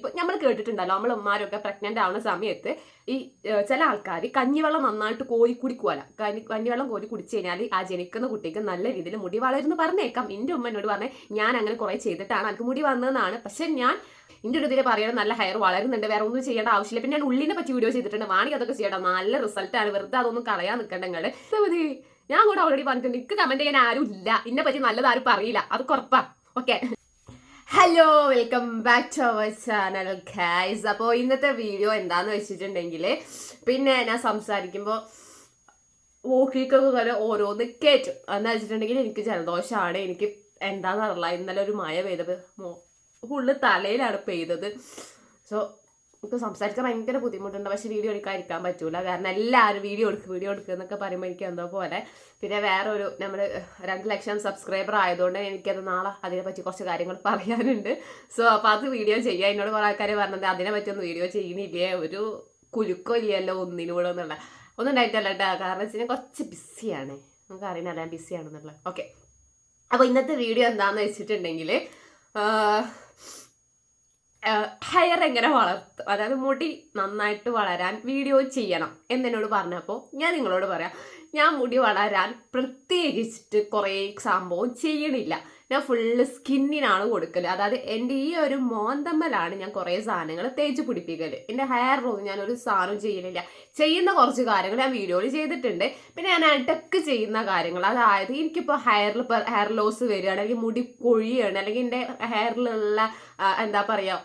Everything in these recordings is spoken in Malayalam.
ഇപ്പൊ നമ്മൾ കേട്ടിട്ടുണ്ടല്ലോ നമ്മൾ ഉമ്മാരൊക്കെ പ്രഗ്നന്റ് ആവുന്ന സമയത്ത് ഈ ചില ആൾക്കാർ കഞ്ഞിവെള്ളം നന്നായിട്ട് കോരി കുടിക്കുവല്ല. കഞ്ഞി കഞ്ഞിവെള്ളം കോരി കുടിച്ചു കഴിഞ്ഞാൽ ആ ജനിക്കുന്ന കുട്ടിക്ക് നല്ല രീതിയിൽ മുടി വളരുന്നു പറഞ്ഞേക്കാം. എന്റെ ഉമ്മ എന്നോട് പറഞ്ഞേ ഞാൻ അങ്ങനെ കുറെ ചെയ്തിട്ടാണ് എനിക്ക് മുടി വന്നതെന്നാണ് പക്ഷെ ഞാൻ എന്റെ ഒരു ഇതിൽ പറയുന്നത് നല്ല ഹെയർ വളരുന്നുണ്ട്. വേറെ ഒന്നും ചെയ്യേണ്ട ആവശ്യമില്ല. പിന്നെ ഞാൻ ഉള്ളിനെ പറ്റി വീഡിയോ ചെയ്തിട്ടുണ്ട്. വാണി അതൊക്കെ ചെയ്യണം നല്ല റിസൾട്ടാണ് വെറുതെ അതൊന്നും കളയാൻ നിൽക്കണ്ട നിങ്ങൾ ഞാൻ കൂടെ ഓൾറെഡി പറഞ്ഞിട്ടുണ്ട്. എനിക്ക് കമന്റ് ചെയ്യാൻ ആരും ഇല്ല ഇന്നെ പറ്റി നല്ലതാരും പറയില്ല. അത് കുറപ്പാ okay hello welcome back to our channel Khas അപ്പോൾ ഇന്നത്തെ വീഡിയോ എന്താണെന്ന് വെച്ചിട്ടുണ്ടെങ്കിൽ പിന്നെ ഞാൻ സംസാരിക്കുമ്പോൾ ഓക്കിക്കൊക്കെ വരെ ഓരോന്ന് കയറ്റും എന്ന് വെച്ചിട്ടുണ്ടെങ്കിൽ എനിക്ക് ജലദോഷമാണ് എനിക്ക് എന്താണെന്ന് അറിയില്ല. ഇന്നലെ ഒരു മഴ പെയ്തത് ഫുള്ള് തലയിലാണ് പെയ്തത്. സോ ഇപ്പോൾ സംസാരിക്കാൻ ഭയങ്കര ബുദ്ധിമുട്ടുണ്ട്. പക്ഷെ വീഡിയോ എടുക്കാതിരിക്കാൻ പറ്റൂല. കാരണം എല്ലാവരും വീഡിയോ എടുക്കും വീഡിയോ എടുക്കുക എന്നൊക്കെ പറയുമ്പോൾ എനിക്ക് എന്തോ പോലെ. പിന്നെ വേറെ ഒരു നമ്മൾ രണ്ട് ലക്ഷം സബ്സ്ക്രൈബർ ആയതുകൊണ്ട് എനിക്കത് നാളെ അതിനെപ്പറ്റി കുറച്ച് കാര്യങ്ങൾ പറയാനുണ്ട്. സോ അപ്പോൾ അത് വീഡിയോ ചെയ്യുക എന്നോട് കുറേ ആൾക്കാർ പറഞ്ഞത് അതിനെ പറ്റിയൊന്നും വീഡിയോ ചെയ്യുന്നില്ലേ ഒരു കുലുക്കോ ഇല്ലല്ലോ ഒന്നിനൂടെ എന്നുള്ള. ഒന്നും ഉണ്ടായിട്ടല്ല കേട്ടോ. കാരണം വെച്ചാൽ കുറച്ച് ബിസിയാണ്. നമുക്ക് അറിയണല്ല? ഞാൻ ബിസിയാണെന്നുള്ള ഓക്കെ അപ്പോൾ ഇന്നത്തെ വീഡിയോ എന്താണെന്ന് വെച്ചിട്ടുണ്ടെങ്കിൽ ഹെയർ എങ്ങനെ വളർത്തും? അതായത് മുടി നന്നായിട്ട് വളരാൻ വീഡിയോ ചെയ്യണം എന്നെന്നോട് പറഞ്ഞപ്പോൾ ഞാൻ നിങ്ങളോട് പറയാം ഞാൻ മുടി വളരാൻ പ്രത്യേകിച്ചിട്ട് കുറേ സംഭവം ചെയ്യണില്ല. ഞാൻ ഫുള്ള് സ്കിന്നിനാണ് കൊടുക്കൽ അതായത് എന്റെ ഈ ഒരു മോന്തമ്മലാണ് ഞാൻ കുറേ സാധനങ്ങൾ തേച്ച് പിടിപ്പിക്കൽ എന്റെ ഹെയറിലൊന്നും ഞാൻ ഒരു സാധനം ചെയ്യണില്ല. ചെയ്യുന്ന കുറച്ച് കാര്യങ്ങൾ ഞാൻ വീഡിയോയിൽ ചെയ്തിട്ടുണ്ട്. പിന്നെ ഞാൻ അടക്ക് ചെയ്യുന്ന കാര്യങ്ങൾ. അതായത് എനിക്കിപ്പോൾ ഹെയറിൽ ഹെയർ ലോസ് വരികയാണ് അല്ലെങ്കിൽ മുടി കൊഴിയാണ് അല്ലെങ്കിൽ എന്റെ ഹെയറിലുള്ള എന്താ പറയുക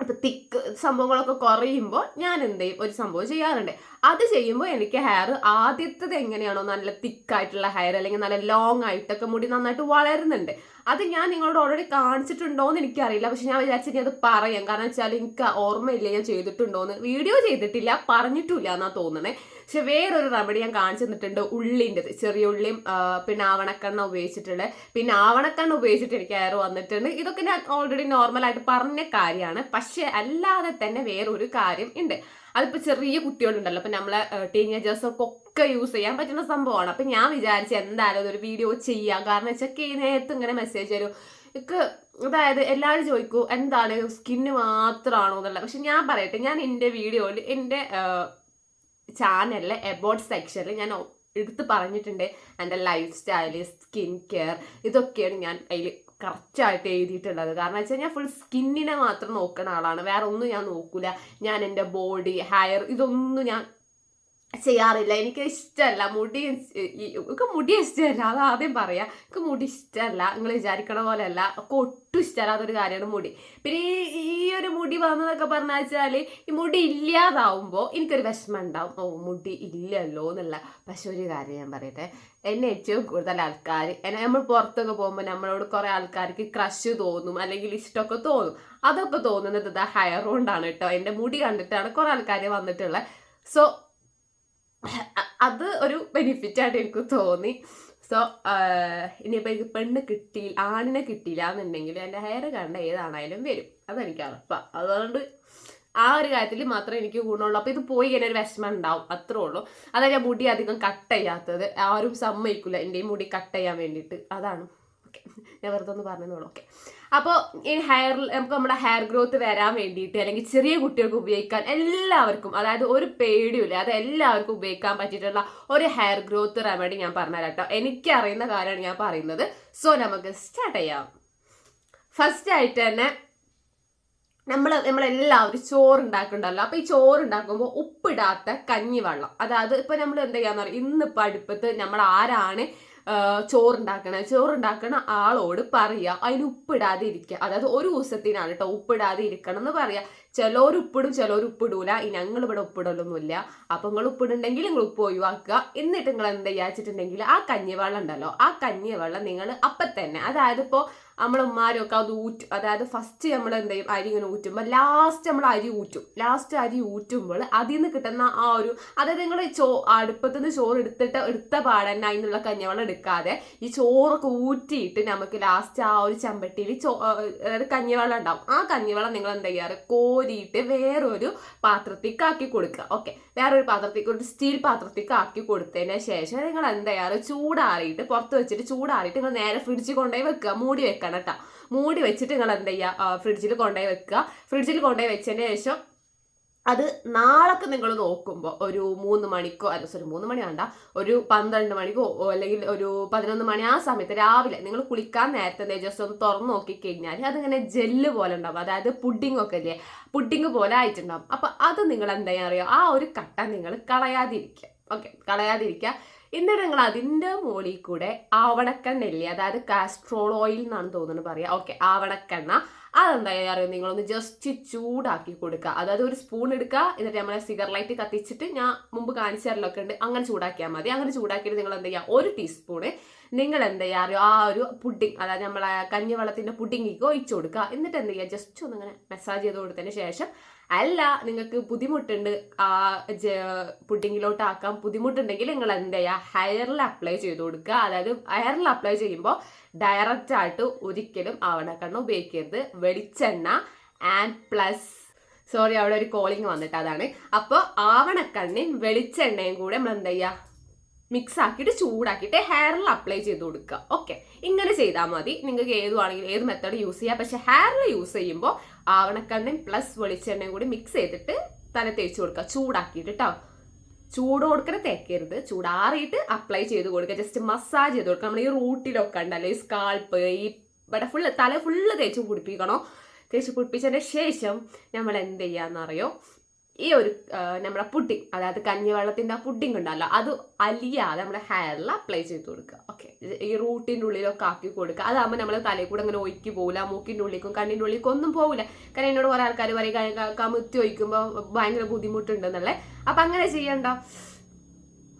ഇപ്പം തിക്ക് സംഭവങ്ങളൊക്കെ കുറയുമ്പോൾ ഞാൻ എന്ത് ചെയ്യും? ഒരു സംഭവം ചെയ്യാറുണ്ട്. അത് ചെയ്യുമ്പോൾ എനിക്ക് ഹെയർ ആദ്യത്തത് എങ്ങനെയാണോ നല്ല തിക്കായിട്ടുള്ള ഹെയർ അല്ലെങ്കിൽ നല്ല ലോങ് ആയിട്ടൊക്കെ മുടി നന്നായിട്ട് വളരുന്നുണ്ട്. അത് ഞാൻ നിങ്ങളോട് ഓൾറെഡി കാണിച്ചിട്ടുണ്ടോ എന്ന് എനിക്കറിയില്ല. പക്ഷെ ഞാൻ വിചാരിച്ചു അത് പറയാം. കാരണം വെച്ചാൽ എനിക്ക് ഓർമ്മയില്ല ഞാൻ ചെയ്തിട്ടുണ്ടോ എന്ന് വീഡിയോ ചെയ്തിട്ടില്ല പറഞ്ഞിട്ടില്ല എന്നാ തോന്നണേ. പക്ഷെ വേറൊരു റെമഡി ഞാൻ കാണിച്ചു തന്നിട്ടുണ്ട് ഉള്ളിന്റെത്. ചെറിയ ഉള്ളിയും പിന്നെ ആവണക്കണ്ണ ഉപയോഗിച്ചിട്ടുണ്ട്. പിന്നെ ആവണക്കണ്ണ ഉപയോഗിച്ചിട്ട് എനിക്ക് ഹെയർ വന്നിട്ടുണ്ട്. ഇതൊക്കെ ഞാൻ ഓൾറെഡി നോർമലായിട്ട് പറഞ്ഞ കാര്യമാണ്. പക്ഷെ അല്ലാതെ തന്നെ വേറൊരു കാര്യം ഉണ്ട്. അതിപ്പോൾ ചെറിയ കുട്ടികളുണ്ടല്ലോ. അപ്പം നമ്മളെ ടീനേജേഴ്സൊക്കെ യൂസ് ചെയ്യാൻ പറ്റുന്ന സംഭവമാണ്. അപ്പം ഞാൻ വിചാരിച്ചു എന്തായാലും അതൊരു വീഡിയോ ചെയ്യാം. കാരണം വെച്ചാൽ നേരത്തെ ഇങ്ങനെ മെസ്സേജ് തരും എനിക്ക് അതായത് എല്ലാവരും ചോദിക്കൂ എന്താണ് സ്കിന്ന് മാത്രമാണോ എന്നുള്ളത്. പക്ഷെ ഞാൻ പറയട്ടെ ഞാൻ എന്റെ വീഡിയോയിൽ എന്റെ ചാനലിലെ എബോട്ട് സെക്ഷനിൽ ഞാൻ എടുത്ത് പറഞ്ഞിട്ടുണ്ട്. എന്റെ ലൈഫ് സ്റ്റൈൽ സ്കിൻ കെയർ ഇതൊക്കെയാണ് ഞാൻ അതിൽ കറക്റ്റായിട്ട് എഴുതിയിട്ടുള്ളത്. കാരണം വെച്ചാൽ ഞാൻ ഫുൾ സ്കിന്നിനെ മാത്രം നോക്കുന്ന ആളാണ്. വേറെ ഒന്നും ഞാൻ നോക്കൂല. ഞാൻ എന്റെ ബോഡി ഹെയർ ഇതൊന്നും ഞാൻ ചെയ്യാറില്ല. എനിക്ക് ഇഷ്ടമല്ല മുടി എനിക്ക് മുടി ഇഷ്ടമല്ല അത് ആദ്യം പറയാം. എനിക്ക് മുടി ഇഷ്ടമല്ല നിങ്ങൾ വിചാരിക്കണ പോലെയല്ല. ഒക്കെ ഒട്ടും ഇഷ്ടമല്ലാത്തൊരു കാര്യമാണ് മുടി. പിന്നെ ഈ ഈ ഒരു മുടി വന്നതൊക്കെ പറഞ്ഞു വെച്ചാൽ ഈ മുടി ഇല്ലാതാവുമ്പോൾ എനിക്കൊരു വിഷമം ഉണ്ടാവും. ഓ മുടി ഇല്ലല്ലോ എന്നുള്ള. പക്ഷെ ഒരു കാര്യം ഞാൻ പറയട്ടെ. എന്നെ ഏറ്റവും കൂടുതൽ ആൾക്കാർ എന്നെ നമ്മൾ പുറത്തൊക്കെ പോകുമ്പോൾ നമ്മളോട് കുറേ ആൾക്കാർക്ക് ക്രഷ് തോന്നും. അല്ലെങ്കിൽ ഇഷ്ടമൊക്കെ തോന്നും. അതൊക്കെ തോന്നുന്നത് ഇതാ ഹെയർ കൊണ്ടാണ് കേട്ടോ. എന്റെ മുടി കണ്ടിട്ടാണ് കുറേ ആൾക്കാർ വന്നിട്ടുള്ളത് സോ അത് ഒരു ബെനിഫിറ്റ് ആയിട്ട് എനിക്ക് തോന്നി. സോ ഇനിയിപ്പോൾ എനിക്ക് പെണ്ണ് കിട്ടി ആണിനെ കിട്ടിയില്ല എന്നുണ്ടെങ്കിൽ എന്റെ ഹെയർ കണ്ട ഏതാണായാലും വരും. അതെനിക്ക് ഉറപ്പാണ് അതുകൊണ്ട് ആ ഒരു കാര്യത്തിൽ മാത്രമേ എനിക്ക് ഗുണമുള്ളൂ. അപ്പോൾ ഇത് പോയി കഴിഞ്ഞാൽ ഒരു വിഷമം ഉണ്ടാവും. അത്രേ ഉള്ളൂ. അതാണ് ഞാൻ മുടി അധികം കട്ട് ചെയ്യാത്തത്. ആരും സമ്മതിക്കില്ല എന്റെ മുടി കട്ട് ചെയ്യാൻ വേണ്ടിയിട്ട്. അതാണ്. ഓക്കെ ഞാൻ വെറുതെ ഒന്ന് പറഞ്ഞതോളൂ ഓക്കെ അപ്പോൾ ഈ ഹെയർ നമുക്ക് നമ്മുടെ ഹെയർ ഗ്രോത്ത് വരാൻ വേണ്ടിയിട്ട് അല്ലെങ്കിൽ ചെറിയ കുട്ടികൾക്ക് ഉപയോഗിക്കാൻ എല്ലാവർക്കും അതായത് ഒരു പേടിയില്ല അത് എല്ലാവർക്കും ഉപയോഗിക്കാൻ പറ്റിയിട്ടുള്ള ഒരു ഹെയർ ഗ്രോത്ത് റെമഡി ഞാൻ പറഞ്ഞുതരാം കേട്ടോ. എനിക്കറിയുന്ന കാര്യമാണ് ഞാൻ പറയുന്നത്. സോ നമുക്ക് സ്റ്റാർട്ട് ചെയ്യാം. ഫസ്റ്റ് ആയിട്ട് തന്നെ നമ്മൾ നമ്മളെല്ലാവരും ചോറ് ഉണ്ടാക്കുന്നുണ്ടല്ലോ അപ്പോൾ ഈ ചോറ് ഉണ്ടാക്കുമ്പോൾ ഉപ്പിടാത്ത കഞ്ഞിവെള്ളം. അതായത് ഇപ്പോൾ നമ്മൾ എന്താ ചെയ്യാന്ന് പറയുക ഇന്നിപ്പോൾ അടുപ്പത്ത് നമ്മൾ ആരാണ് ചോറുണ്ടാക്കണ. ചോറുണ്ടാക്കണ ആളോട് പറയുക അതിന് ഉപ്പിടാതെ ഇരിക്കുക അതായത് ഒരു ദിവസത്തിനാണ് കേട്ടോ ഉപ്പിടാതെ ഇരിക്കണം എന്ന് പറയുക ചിലർ ഉപ്പിടും ചിലർ ഉപ്പിടൂല ഈ ഞങ്ങൾ ഇവിടെ ഉപ്പിടലൊന്നുമില്ല അപ്പം നിങ്ങൾ ഉപ്പിടുണ്ടെങ്കിൽ നിങ്ങൾ ഉപ്പ് ഒഴിവാക്കുക. എന്നിട്ട് നിങ്ങൾ എന്താ വിചാരിച്ചിട്ടുണ്ടെങ്കിൽ ആ കഞ്ഞിവെള്ളം ഉണ്ടല്ലോ ആ കഞ്ഞിവെള്ളം നിങ്ങൾ അപ്പം തന്നെ. അതായത് ഇപ്പോൾ നമ്മൾ ഉമ്മാരൊക്കെ അത് ഊറ്റും അതായത് ഫസ്റ്റ് നമ്മൾ എന്താ ചെയ്യും? അരി ഇങ്ങനെ ഊറ്റുമ്പോൾ ലാസ്റ്റ് നമ്മൾ അരി ഊറ്റും. ലാസ്റ്റ് അരി ഊറ്റുമ്പോൾ അതിൽ നിന്ന് കിട്ടുന്ന ആ ഒരു അതായത് നിങ്ങൾ ചോ അടുപ്പത്തുനിന്ന് ചോറ് എടുത്തിട്ട് എടുത്ത പാടന്നെ അതിനുള്ള കഞ്ഞിവെള്ളം എടുക്കാതെ ഈ ചോറൊക്കെ ഊറ്റിയിട്ട് നമുക്ക് ലാസ്റ്റ് ആ ഒരു ചെമ്പട്ടിയിൽ ചോ അതായത് കഞ്ഞിവെള്ളം ഉണ്ടാവും. ആ കഞ്ഞിവെള്ളം നിങ്ങൾ എന്താ ചെയ്യാറ്? കോരിയിട്ട് വേറൊരു പാത്രത്തേക്ക് ആക്കി കൊടുക്കുക. ഓക്കെ വേറൊരു പാത്രത്തേക്ക് ഒരു സ്റ്റീൽ പാത്രത്തേക്ക് ആക്കി കൊടുത്തതിന് ശേഷം നിങ്ങൾ എന്താ ചെയ്യാറ്? ചൂടാറിയിട്ട് പുറത്ത് വെച്ചിട്ട് ചൂടാറിയിട്ട് നിങ്ങൾ നേരെ ഫ്രിഡ്ജിൽ കൊണ്ടുപോയി വെക്കുക. മൂടി വെക്കണം കേട്ടോ മൂടി വെച്ചിട്ട് നിങ്ങൾ എന്താ ചെയ്യുക? ഫ്രിഡ്ജിൽ കൊണ്ടുപോയി വെക്കുക. ഫ്രിഡ്ജിൽ കൊണ്ടുപോയി വെച്ചതിന് ശേഷം അത് നാളൊക്കെ നിങ്ങൾ നോക്കുമ്പോൾ ഒരു മൂന്ന് മണിക്കോ അല്ല സോറി മൂന്ന് മണി വേണ്ട. ഒരു പന്ത്രണ്ട് മണിക്കോ അല്ലെങ്കിൽ ഒരു പതിനൊന്ന് മണി ആ സമയത്ത് രാവിലെ നിങ്ങൾ കുളിക്കാൻ നേരത്തെ ജസ്റ്റ് ഒന്ന് തുറന്നു നോക്കി കഴിഞ്ഞാൽ അതിങ്ങനെ ജെല്ല് പോലെ ഉണ്ടാവും. അതായത് പുഡിംഗ് ഒക്കെ അല്ലേ പുഡിംഗ് പോലെ ആയിട്ടുണ്ടാവും. അപ്പം അത് നിങ്ങൾ എന്താ അറിയാം? ആ ഒരു കട്ട നിങ്ങൾ കളയാതിരിക്കുക. ഓക്കെ കളയാതിരിക്കുക. എന്നിട്ട് നിങ്ങൾ അതിന്റെ മുകളിൽ കൂടെ ആവണക്കെണ്ണ ഇല്ലേ? അതായത് കാസ്ട്രോൾ ഓയിൽ എന്നാണ് തോന്നുന്നത് പറയുക ഓക്കെ ആവണക്കെണ്ണ. അതെന്താ അറിയാം? നിങ്ങളൊന്ന് ജസ്റ്റ് ചൂടാക്കി കൊടുക്കുക അതായത് ഒരു സ്പൂൺ എടുക്കുക എന്നിട്ട് നമ്മളെ സിഗർ ലൈറ്റ് കത്തിച്ചിട്ട് ഞാൻ മുമ്പ് കാണിച്ചാറിലൊക്കെ ഉണ്ട്. അങ്ങനെ ചൂടാക്കിയാൽ മതി. അങ്ങനെ ചൂടാക്കിയിട്ട് നിങ്ങൾ എന്താ ചെയ്യുക ഒരു ടീസ്പൂണ് നിങ്ങൾ എന്താ ചെയ്യുക അറിയോ? ആ ഒരു പുഡിംഗ് അതായത് നമ്മളെ കഞ്ഞിവെള്ളത്തിന്റെ പുഡിങ്ങിക്ക് ഒഴിച്ചു കൊടുക്കുക എന്നിട്ട് എന്ത് ചെയ്യുക ജസ്റ്റ് ഒന്ന് ഇങ്ങനെ മെസ്സാജ് ചെയ്ത് കൊടുത്തതിന് ശേഷം അല്ല നിങ്ങൾക്ക് ബുദ്ധിമുട്ടുണ്ട് ആ പുഡിങ്ങിലോട്ട് ആക്കാൻ ബുദ്ധിമുട്ടുണ്ടെങ്കിൽ നിങ്ങൾ എന്ത് ചെയ്യുക? ഹയറിൽ അപ്ലൈ ചെയ്ത് കൊടുക്കുക. അതായത് ഹയറിൽ അപ്ലൈ ചെയ്യുമ്പോൾ ഡയറക്റ്റ് ആയിട്ട് ഒരിക്കലും ആവണക്കെണ്ണ ഉപയോഗിക്കരുത്. വെളിച്ചെണ്ണ ആൻഡ് പ്ലസ് സോറി അവിടെ ഒരു കോളിംഗ് വന്നിട്ട് അതാണ്. അപ്പോൾ ആവണക്കണ്ണയും വെളിച്ചെണ്ണയും കൂടെ നമ്മൾ എന്താ ചെയ്യുക? മിക്സ് ആക്കിയിട്ട് ചൂടാക്കിയിട്ട് ഹെയറിൽ അപ്ലൈ ചെയ്ത് കൊടുക്കുക. ഓക്കെ ഇങ്ങനെ ചെയ്താൽ മതി. നിങ്ങൾക്ക് ഏതുവാണെങ്കിലും ഏത് മെത്തേഡ് യൂസ് ചെയ്യാം. പക്ഷെ ഹെയറിൽ യൂസ് ചെയ്യുമ്പോൾ ആവണക്കണ്ണയും പ്ലസ് വെളിച്ചെണ്ണയും കൂടി മിക്സ് ചെയ്തിട്ട് തല തേച്ച് കൊടുക്കുക. ചൂടാക്കിയിട്ട് കേട്ടോ ചൂട് കൊടുക്കണ തേക്കരുത്. ചൂടാറിയിട്ട് അപ്ലൈ ചെയ്ത് കൊടുക്കുക. ജസ്റ്റ് മസാജ് ചെയ്ത് കൊടുക്കുക. നമ്മൾ ഈ റൂട്ടിലൊക്കെ ഉണ്ടല്ലോ ഈ സ്കാൾപ്പ് ഈ ഇവിടെ ഫുള്ള് തല ഫുള്ള് തേച്ച് പിടിപ്പിക്കണോ തേച്ച് പിടിപ്പിച്ചതിന് ശേഷം നമ്മൾ എന്ത് ചെയ്യാന്നറിയോ? ഈ ഒരു നമ്മുടെ പുഡിങ് അതായത് കഞ്ഞിവെള്ളത്തിന്റെ ആ പുഡിങ് ഉണ്ടല്ലോ അത് അലിയാതെ നമ്മുടെ ഹെയറിൽ അപ്ലൈ ചെയ്ത് കൊടുക്കുക. ഓക്കെ ഈ റൂട്ടിന്റെ ഉള്ളിലൊക്കെ ആക്കി കൊടുക്കുക. അതാകുമ്പോൾ നമ്മൾ തലയിൽ കൂടെ അങ്ങനെ ഒഴുക്കി പോകില്ല മൂക്കിന്റെ ഉള്ളിലേക്കും കണ്ണിന്റെ ഉള്ളിലേക്കും ഒന്നും പോകില്ല കാരണം എന്നോട് കുറേ ആൾക്കാർ പറയും കമുത്തി ഒഴിക്കുമ്പോൾ ഭയങ്കര ബുദ്ധിമുട്ടുണ്ടെന്നുള്ളത് അപ്പം അങ്ങനെ ചെയ്യണ്ട.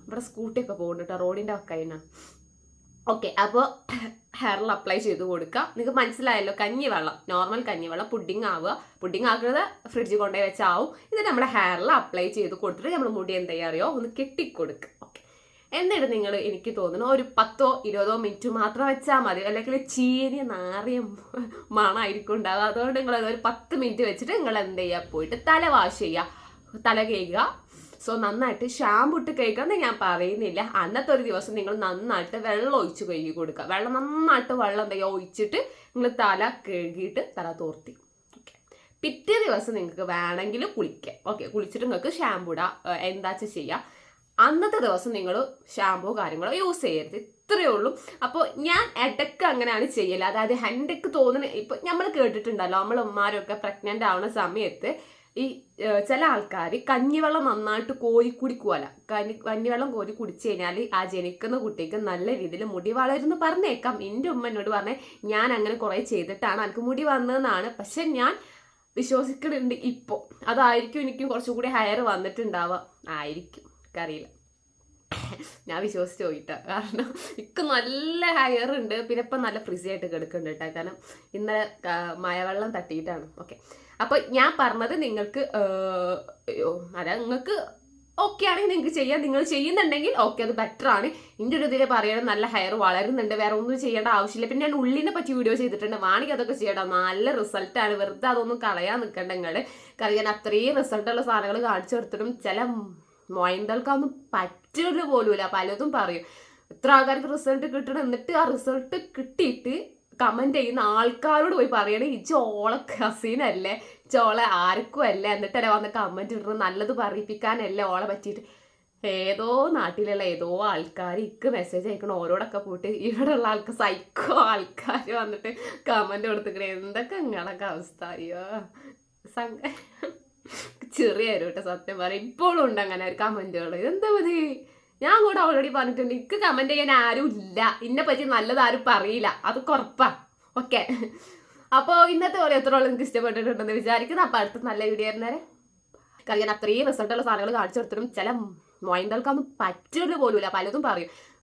ഇവിടെ സ്കൂട്ടിയൊക്കെ പോകുന്നുണ്ട് റോഡിന്റെ ഒക്കെ അതിനാ ഓക്കെ അപ്പോൾ ഹെയറിൽ അപ്ലൈ ചെയ്ത് കൊടുക്കുക നിങ്ങൾക്ക് മനസ്സിലായല്ലോ കഞ്ഞിവെള്ളം നോർമൽ കഞ്ഞിവെള്ളം പുഡിങ് ആവുക. പുഡിങ് ആക്കുന്നത് ഫ്രിഡ്ജിൽ കൊണ്ടുപോയി വെച്ചാവും. ഇത് നമ്മുടെ ഹെയറിൽ അപ്ലൈ ചെയ്ത് കൊടുത്തിട്ട് നമ്മൾ മുടി എന്താ അറിയോ ഒന്ന് കെട്ടിക്കൊടുക്കുക ഓക്കെ. എന്നിട്ട് നിങ്ങൾ എനിക്ക് തോന്നുന്നു ഒരു പത്തോ ഇരുപതോ മിനിറ്റ് മാത്രം വെച്ചാൽ മതി. അല്ലെങ്കിൽ ചീരിയ നാറിയ മണമായിരിക്കും ഉണ്ടാവുക. അതുകൊണ്ട് നിങ്ങൾ ഒരു പത്ത് മിനിറ്റ് വെച്ചിട്ട് നിങ്ങൾ എന്ത് ചെയ്യുക പോയിട്ട് തല വാഷ് ചെയ്യുക. തല കഴുകുക. സോ നന്നായിട്ട് ഷാമ്പു ഇട്ട് കഴുകാന്ന് ഞാൻ പറയുന്നില്ല. അന്നത്തെ ഒരു ദിവസം നിങ്ങൾ നന്നായിട്ട് വെള്ളം ഒഴിച്ച് കഴുകി കൊടുക്കുക. വെള്ളം നന്നായിട്ട് വെള്ളം എന്താ ഒഴിച്ചിട്ട് നിങ്ങൾ തല കഴുകിയിട്ട് തല തോർത്തി. പിറ്റേ ദിവസം നിങ്ങൾക്ക് വേണമെങ്കിൽ കുളിക്കാം. ഓക്കെ കുളിച്ചിട്ട് നിങ്ങൾക്ക് ഷാമ്പു ഇടാം. എന്താ വെച്ചാൽ ചെയ്യാം? അന്നത്തെ ദിവസം നിങ്ങൾ ഷാമ്പു കാര്യങ്ങളോ യൂസ് ചെയ്യരുത്. ഇത്രയേ ഉള്ളൂ. അപ്പോൾ ഞാൻ ഇടയ്ക്ക് അങ്ങനെയാണ് ചെയ്യൽ. അതായത് എന്റെ തോന്നുന്ന ഇപ്പം നമ്മൾ കേട്ടിട്ടുണ്ടല്ലോ നമ്മൾ ഉമ്മാരൊക്കെ പ്രഗ്നന്റ് ആവുന്ന സമയത്ത് ഈ ചില ആൾക്കാർ കഞ്ഞിവെള്ളം നന്നായിട്ട് കോരി കുടിക്കുവല്ല കഞ്ഞി കഞ്ഞിവെള്ളം കോരി കുടിച്ചു കഴിഞ്ഞാൽ ആ ജനിക്കുന്ന കുട്ടിക്ക് നല്ല രീതിയിൽ മുടി വളരുമെന്ന് പറഞ്ഞേക്കാം. എന്റെ ഉമ്മ എന്നോട് പറഞ്ഞേ ഞാൻ അങ്ങനെ കുറേ ചെയ്തിട്ടാണ് എനിക്ക് മുടി വന്നതെന്നാണ് പക്ഷെ ഞാൻ വിശ്വസിക്കുന്നുണ്ട് ഇപ്പോൾ അതായിരിക്കും എനിക്ക് കുറച്ചും കൂടി ഹയർ വന്നിട്ടുണ്ടാവുക. ആയിരിക്കും. എനിക്കറിയില്ല. ഞാൻ വിശ്വസിച്ച് പോയിട്ട. കാരണം ഇക്ക് നല്ല ഹെയർ ഉണ്ട്. പിന്നെ ഇപ്പം നല്ല ഫ്രിസി ആയിട്ട് കിടക്കുന്നുണ്ട് കേട്ടോ കാരണം ഇന്നലെ ആ, മഴവെള്ളം തട്ടിയിട്ടാണ്. ഓക്കെ അപ്പോൾ ഞാൻ പറഞ്ഞത് നിങ്ങൾക്ക് അതായത് നിങ്ങൾക്ക് ഓക്കെ ആണെങ്കിൽ നിങ്ങൾക്ക് ചെയ്യാം. നിങ്ങൾ ചെയ്യുന്നുണ്ടെങ്കിൽ ഓക്കെ അത് ബെറ്റർ ആണ്. എന്റെ ഒരു ഇതിൽ പറയണം നല്ല ഹെയർ വളരുന്നുണ്ട്. വേറെ ഒന്നും ചെയ്യേണ്ട ആവശ്യമില്ല. പിന്നെ ഞാൻ ഉള്ളിനെ പറ്റി വീഡിയോ ചെയ്തിട്ടുണ്ട്. വാണിക്ക് അതൊക്കെ ചെയ്യണം നല്ല റിസൾട്ട് ആണ്. വെറുതെ അതൊന്നും കളയാൻ നിൽക്കണ്ട നിങ്ങൾ കാരണം ഞാൻ അത്രയും റിസൾട്ടുള്ള സാധനങ്ങൾ കാണിച്ചു കൊടുത്തിട്ടും ചില മൊയന്തൽക്കൊന്നും പറ്റില്ല പോലുമില്ല പലതും പറയും. എത്ര ആൾക്കാർക്ക് റിസൾട്ട് കിട്ടണം? എന്നിട്ട് ആ റിസൾട്ട് കിട്ടിയിട്ട് കമന്റ് ചെയ്യുന്ന ആൾക്കാരോട് പോയി പറയണേ ഈ ചോള കസീനല്ലേ? ചോള ആർക്കും അല്ല? എന്നിട്ടല്ലേ വന്ന് കമന്റ് ഇടണം നല്ലത് പറയിപ്പിക്കാനല്ലേ ഓളെ പറ്റിയിട്ട്. ഏതോ നാട്ടിലുള്ള ഏതോ ആൾക്കാർ ഇക്ക് മെസ്സേജ് അയക്കണം ഓരോടൊക്കെ പോയിട്ട് ഇവിടെ ഉള്ള ആൾക്ക് സൈക്കോ ആൾക്കാർ വന്നിട്ട് കമന്റ് കൊടുത്തിട്ട് എന്തൊക്കെ നിങ്ങളൊക്കെ അവസ്ഥ? അയ്യോ. സങ്ക ചെറിയ കേട്ടോ സത്യം പറയാം. ഇപ്പോഴും ഉണ്ട് അങ്ങനെ ഒരു കമന്റുകൾ എന്താ മതി ഞാൻ കൂടെ ഓൾറെഡി പറഞ്ഞിട്ടുണ്ട്. എനിക്ക് കമന്റ് ചെയ്യാൻ ആരും ഇല്ല. ഇന്നെ പറ്റി നല്ലത് ആരും പറയില്ല. അത് കുറപ്പാ ഓക്കെ അപ്പോൾ ഇന്നത്തെ എത്ര നിങ്ങൾക്ക് ഇഷ്ടപ്പെട്ടിട്ടുണ്ടെന്ന് വിചാരിക്കുന്നു. അപ്പോൾ അടുത്ത നല്ല വീഡിയോ ആയിരുന്നേരെ കാരണം ഞാൻ അത്രയും റിസൾട്ടുള്ള സാധനങ്ങൾ കാണിച്ചു കൊടുത്തിട്ടും ചില മൊയന്തൽക്കൊന്നും പറ്റില്ല പോലുമില്ല. പലതും പറയും.